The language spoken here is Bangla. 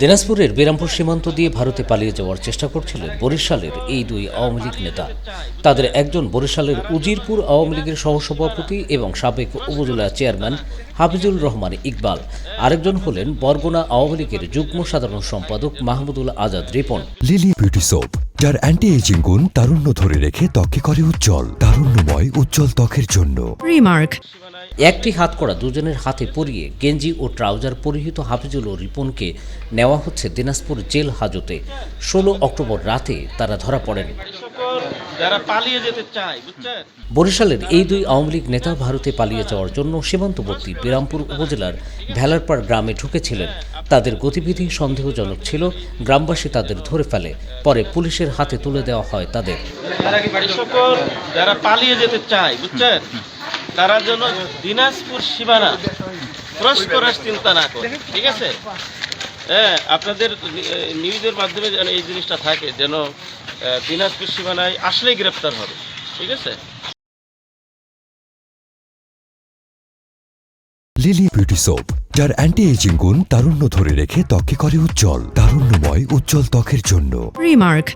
দিনাজপুরের বিরামপুর সীমান্ত দিয়ে ভারতে পালিয়ে যাওয়ার চেষ্টা করছিলেন বরিশালের এই দুই আওয়ামী লীগ নেতা। তাদের একজন বরিশালের উজিরপুর আওয়ামী লীগের সহসভাপতি এবং সাবেক উপজেলা চেয়ারম্যান হাফিজুল রহমান ইকবাল। আরেকজন হলেন বরগুনা আওয়ামী লীগের যুগ্ম সাধারণ সম্পাদক Mahmudul Azad Ripon. Lily beauty soap যার অ্যান্টি এজিং গুণ তারুণ্য ধরে রেখে ত্বকে করে উজ্জ্বল তারুণ্যময় উজ্জ্বল ত্বকের জন্য। Remark. একটি হাত করা দুজনের হাতে পরিয়ে গেঞ্জি ও ট্রাউজার পরিহিত হাফিজুল ও রিপনকে নেওয়া হচ্ছে দিনাজপুর জেল হাজতে। ষোলো অক্টোবর রাতে তারা ধরা পড়েন। পালিয়ে যেতে চায় বরিশালের এই দুই আওয়ামী লীগ নেতা ভারতে পালিয়ে যাওয়ার জন্য সীমান্তবর্তী বিরামপুর উপজেলার ভেলারপাড় গ্রামে ঢুকেছিলেন। তাদের গতিবিধি সন্দেহজনক ছিল। গ্রামবাসী তাদের ধরে ফেলে। পরে পুলিশের হাতে তুলে দেওয়া হয় তাদের। যারা পালিয়ে যেতে চায়, বুঝছেন? তারা যেন দিনাজপুর সীমানা ক্রস করার চিন্তা না করে ঠিক আছে হ্যাঁ আপনাদের নিউজের মাধ্যমে যেন এই জিনিসটা থাকে যেন আহ, দিনাজপুর সীমানায় আসলেই গ্রেপ্তার হবে ঠিক আছে লিলি বিউটি সোপ যার অ্যান্টি এজিং গুণ তারুণ্য ধরে রেখে ত্বকে করে উজ্জ্বল তারুণ্যময় উজ্জ্বল ত্বকের জন্য Remark.